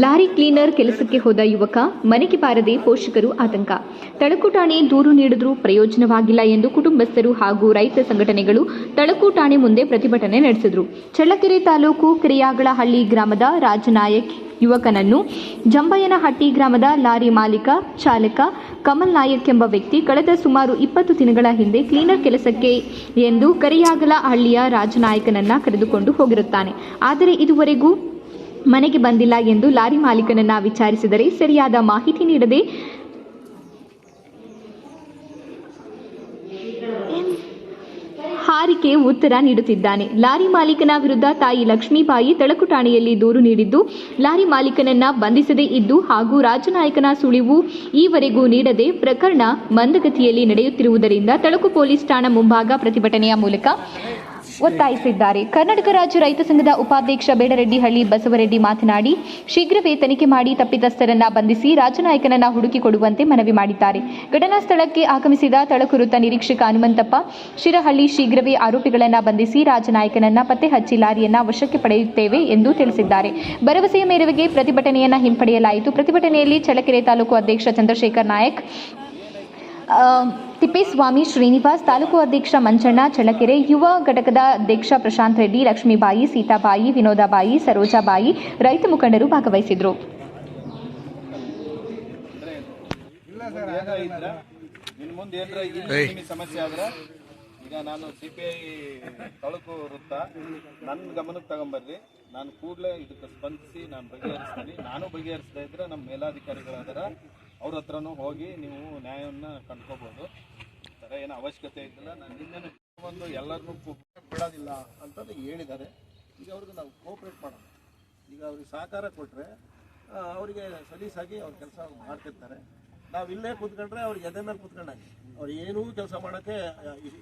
Lorry cleaner ಕೆಲಸಕ್ಕೆ ಹೋದ ಯುವಕ ಮನೆಗೆ ಬಾರದೆ ಪೋಷಕರು ಆತಂಕ. ತಳಕು ಠಾಣೆ ದೂರು ನೀಡಿದರೂ ಪ್ರಯೋಜನವಾಗಿಲ್ಲ ಎಂದು ಕುಟುಂಬಸ್ಥರು ಹಾಗೂ ರೈತ ಸಂಘಟನೆಗಳು ತಳಕು ಠಾಣೆ ಮುಂದೆ ಪ್ರತಿಭಟನೆ ನಡೆಸಿದರು. ಚಳ್ಳಕೆರೆ ತಾಲೂಕು ಕೆರೆಯಾಗಳಹಳ್ಳಿ ಗ್ರಾಮದ ರಾಜನಾಯಕ್ ಯುವಕನನ್ನು ಜಂಬಯ್ಯನಹಟ್ಟಿ ಗ್ರಾಮದ ಲಾರಿ ಮಾಲೀಕ, ಚಾಲಕ ಕಮಲ್ ನಾಯಕ್ ಎಂಬ ವ್ಯಕ್ತಿ ಕಳೆದ ಸುಮಾರು ಇಪ್ಪತ್ತು ದಿನಗಳ ಹಿಂದೆ ಕ್ಲೀನರ್ ಕೆಲಸಕ್ಕೆ ಎಂದು ಕರಿಯಾಗಲ ಹಳ್ಳಿಯ ರಾಜನಾಯಕನನ್ನ ಕರೆದುಕೊಂಡು ಹೋಗಿರುತ್ತಾನೆ. ಆದರೆ ಇದುವರೆಗೂ ಮನೆಗೆ ಬಂದಿಲ್ಲ ಎಂದು ಲಾರಿ ಮಾಲೀಕನನ್ನ ವಿಚಾರಿಸಿದರೆ ಸರಿಯಾದ ಮಾಹಿತಿ ನೀಡದೆ ಹಾರಿಕೆ ಉತ್ತರ ನೀಡುತ್ತಿದ್ದಾನೆ. ಲಾರಿ ಮಾಲೀಕನ ವಿರುದ್ಧ ತಾಯಿ ಲಕ್ಷ್ಮೀಬಾಯಿ ತಳಕು ಠಾಣೆಯಲ್ಲಿ ದೂರು ನೀಡಿದ್ದು, ಲಾರಿ ಮಾಲೀಕನನ್ನ ಬಂಧಿಸದೇ ಇದ್ದು ಹಾಗೂ ರಾಜನಾಯಕನ ಸುಳಿವು ಈವರೆಗೂ ನೀಡದೆ ಪ್ರಕರಣ ಮಂದಗತಿಯಲ್ಲಿ ನಡೆಯುತ್ತಿರುವುದರಿಂದ ತಳಕು ಪೊಲೀಸ್ ಠಾಣಾ ಮುಂಭಾಗ ಪ್ರತಿಭಟನೆಯ ಮೂಲಕ ಒತ್ತಾಯಿಸಿದ್ದಾರೆ. ಕರ್ನಾಟಕ ರಾಜ್ಯ ರೈತ ಸಂಘದ ಉಪಾಧ್ಯಕ್ಷ ಬೇಡರೆಡ್ಡಿಹಳ್ಳಿ ಬಸವರೆಡ್ಡಿ ಮಾತನಾಡಿ, ಶೀಘ್ರವೇ ತನಿಖೆ ಮಾಡಿ ತಪ್ಪಿತಸ್ಥರನ್ನ ಬಂಧಿಸಿ ರಾಜನಾಯಕನನ್ನ ಹುಡುಕಿ ಕೊಡುವಂತೆ ಮನವಿ ಮಾಡಿದ್ದಾರೆ. ಘಟನಾ ಸ್ಥಳಕ್ಕೆ ಆಗಮಿಸಿದ ತಳಕುರುತ ನಿರೀಕ್ಷಕ ಹನುಮಂತಪ್ಪ, ಶಿರಹಳ್ಳಿ ಶೀಘ್ರವೇ ಆರೋಪಿಗಳನ್ನ ಬಂಧಿಸಿ ರಾಜನಾಯಕನನ್ನ ಪತ್ತೆ ಹಚ್ಚಿ ಲಾರಿಯನ್ನ ವಶಕ್ಕೆ ಪಡೆಯುತ್ತೇವೆ ಎಂದು ತಿಳಿಸಿದ್ದಾರೆ. ಭರವಸೆಯ ಮೇರೆಗೆ ಪ್ರತಿಭಟನೆಯನ್ನ ಹಿಂಪಡೆಯಲಾಯಿತು. ಪ್ರತಿಭಟನೆಯಲ್ಲಿ ಚಳ್ಳಕೆರೆ ತಾಲೂಕು ಅಧ್ಯಕ್ಷ ಚಂದ್ರಶೇಖರ್ ನಾಯಕ್ ತಿಪ್ಪೇಸ್ವಾಮಿ ಶ್ರೀನಿವಾಸ್ ತಾಲೂಕು ಅಧ್ಯಕ್ಷ ಮಂಚಣ್ಣ ಚಳ್ಳಕೆರೆ ಯುವ ಘಟಕದ ಅಧ್ಯಕ್ಷ ಪ್ರಶಾಂತ್ ರೆಡ್ಡಿ ಲಕ್ಷ್ಮೀಬಾಯಿ ಸೀತಾಬಾಯಿ ವಿನೋದಾಬಾಯಿ ಸರೋಜಾಬಾಯಿ ರೈತ ಮುಖಂಡರು ಭಾಗವಹಿಸಿದರು. ಈಗ ನಾನು ಸಿ ಪಿ ಐ ತಾಲೂಕು ವೃತ್ತ ನನ್ನ ಗಮನಕ್ಕೆ ತಗೊಂಬರ್ರಿ. ನಾನು ಕೂಡಲೇ ಇದಕ್ಕೆ ಸ್ಪಂದಿಸಿ ನಾನು ಬಗೆಹರಿಸ್ತೀನಿ. ನಾನು ಬಗೆಹರಿಸದೇ ಇದ್ರೆ ನಮ್ಮ ಮೇಲಾಧಿಕಾರಿಗಳಾದರ ಅವ್ರ ಹತ್ರನೂ ಹೋಗಿ ನೀವು ನ್ಯಾಯವನ್ನು ಕಂಡ್ಕೋಬೋದು. ಥರ ಏನು ಅವಶ್ಯಕತೆ ಇದ್ದಿಲ್ಲ. ನಾನು ನಿನ್ನೆ ಒಂದು ಎಲ್ಲರನ್ನೂ ಬಿಡೋದಿಲ್ಲ ಅಂತಂದು ಹೇಳಿದ್ದಾರೆ. ಈಗ ಅವ್ರಿಗೆ ನಾವು ಕೋಪ್ರೇಟ್ ಮಾಡೋಣ. ಈಗ ಅವ್ರಿಗೆ ಸಹಕಾರ ಕೊಟ್ಟರೆ ಅವರಿಗೆ ಸಲೀಸಾಗಿ ಅವ್ರ ಕೆಲಸ ಮಾಡ್ತಿರ್ತಾರೆ. ನಾವು ಇಲ್ಲೇ ಕೂತ್ಕೊಂಡ್ರೆ ಅವ್ರಿಗೆ ಎದೆ ಮೇಲೆ ಕೂತ್ಕೊಂಡಾಗೆ. ಅವ್ರು ಏನೂ ಕೆಲಸ ಮಾಡೋಕ್ಕೆ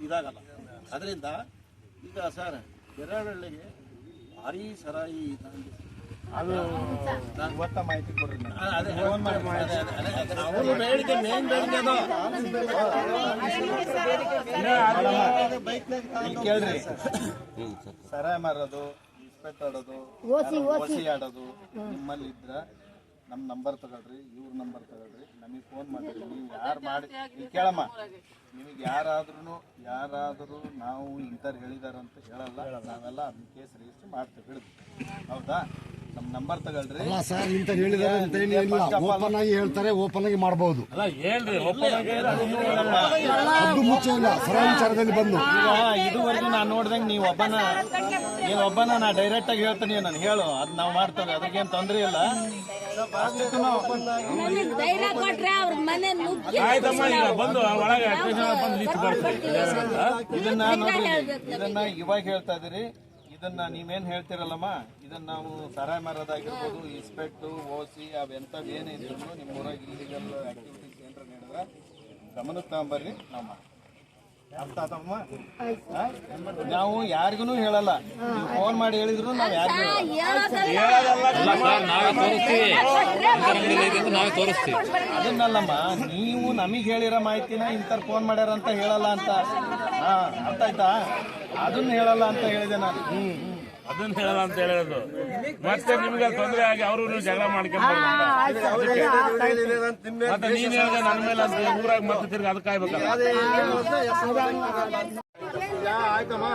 ಇದಾಗಲ್ಲ. ಅದರಿಂದ ಈಗ ಸರ್ ಕೆರಹಳ್ಳಿಗೆ ಭಾರಿ ಸರಾಯಿ. ಅದು ನಾನು ಗೊತ್ತ ಮಾಹಿತಿ ಕೊಡ್ರಿ ಮಾಡಿ ಕೇಳ್ರಿ. ಸರ ಮಾರೋದು ಇಸ್ಪೆಟ್ ಆಡೋದು ಓಸಿ ಆಡೋದು ನಿಮ್ಮಲ್ಲಿ ಇದ್ರ ನಮ್ಮ ನಂಬರ್ ತಗೊಳ್ರಿ ಇವ್ರ ನಂಬರ್ ತಗೊಳ್ರಿ. ನಮಗೆ ಫೋನ್ ಮಾಡಿರಿ. ನೀವು ಯಾರು ಮಾಡಿ ನೀವು ಕೇಳಮ್ಮ. ನಿಮಗೆ ಯಾರಾದ್ರೂ ಯಾರಾದರೂ ನಾವು ಇಂಥವ್ರು ಹೇಳಿದಾರಂತ ಅಂತ ಹೇಳಲ್ಲ. ನಾವೆಲ್ಲ ಅದನ್ನ ಕೇಸ್ ರಿಜಿಸ್ಟರ್ ಮಾಡ್ತೀವಿ. ಹಿಡಿದು ಹೌದಾ? ನಮ್ಮ ನಂಬರ್ ತಗೊಳ್ರಿ. ಅಲ್ಲ ಸರ್ ಇಂತ ಹೇಳಿದಾರೆ ಅಂತ ಏನಿಲ್ಲ. ಓಪನ್ ಆಗಿ ಹೇಳ್ತಾರೆ ಓಪನ್ ಆಗಿ ಮಾಡಬಹುದು ಅದು ಮುಚ್ಚೆ ಇಲ್ಲ ಸರ ವಿಚಾರದಲ್ಲಿ ಬಂದು. ಈಗ ಇದುವರೆಗೂ ನಾನು ನೋಡ್ದಂಗೆ ನೀವು ಒಬ್ಬನ ನೀವು ಒಬ್ಬನ ನಾ ಡೈರೆಕ್ಟ್ ಆಗಿ ಹೇಳ್ತೀನಿ ನಾನು ಹೇಳು. ಅದು ನಾವು ಮಾಡ್ತೇವೆ ಅದಕ್ಕೇನು ತೊಂದರೆ ಇಲ್ಲ. ನನಗ್ ಧೈರ್ಯ ಕೊಟ್ರೆ ಅವ್ರ ಮನೆ ನುಗ್ಗಿ ಇದನ್ನ ನೋಡ್ರಿ ಇದನ್ನ ಇವಾಗ ಹೇಳ್ತಾ ಇದೀರಿ ಇದನ್ನ ನೀವೇನ್ ಹೇಳ್ತಿರಲ್ಲಮ್ಮ ಇದನ್ನ ನಾವು ಸರಾಯ್ ಮಾರೋದಾಗಿರ್ಬೋದು ಇಸ್ಪೆಕ್ಟು ಓಸಿ, ಅವೆಂಥವು ಏನೇ ಇದ್ರು ನಿಮ್ಮ ಊರಾಗ ಇಲ್ಲಿಗಲ್ ಆಕ್ಟಿವಿಟೀಸ್ ಏನಾರ ಹೇಳಿದ್ರೆ ಗಮನಕ್ಕೆ ತಗೊಂಬರ್ರಿ ನಾವು. ನಾವು ಯಾರಿಗೂ ಹೇಳಲ್ಲ. ಫೋನ್ ಮಾಡಿ ಹೇಳಿದ್ರು ನಾವು ಯಾರಿಗೂ ಅದನ್ನಲ್ಲಮ್ಮ ನೀವು ನಮಗೆ ಹೇಳಿರೋ ಮಾಹಿತಿನ ಇಂಥವ್ರು ಫೋನ್ ಮಾಡ್ಯಾರ ಅಂತ ಹೇಳಲ್ಲ ಅಂತ. ಹಾ ಅರ್ಥ ಆಯ್ತಾ? ಅದನ್ನ ಹೇಳಲ್ಲ ಅಂತ ಹೇಳಿದೆ ನಾನು. ಅದನ್ನ ಹೇಳಲ್ಲ ಅಂತ ಹೇಳೋದು ಮತ್ತೆ ನಿಮ್ಗೆ ತೊಂದರೆ ಆಗಿ ಅವರು ಜಗಳ ಮಾಡ್ಕೊಂಡ್ಬಾರ್ದು ಮತ್ತೆ ನೀನ್ ಹೇಳಿದ ನನ್ನ ಮೇಲೆ ಅಂತ ಊರಾಗ ಮತ್ತೆ ತಿರ್ಗಿ ಅದಕ್ಕೆ ಕಾಯ್ಬೇಕಲ್ಲ. ಆಯ್ತಮ್ಮ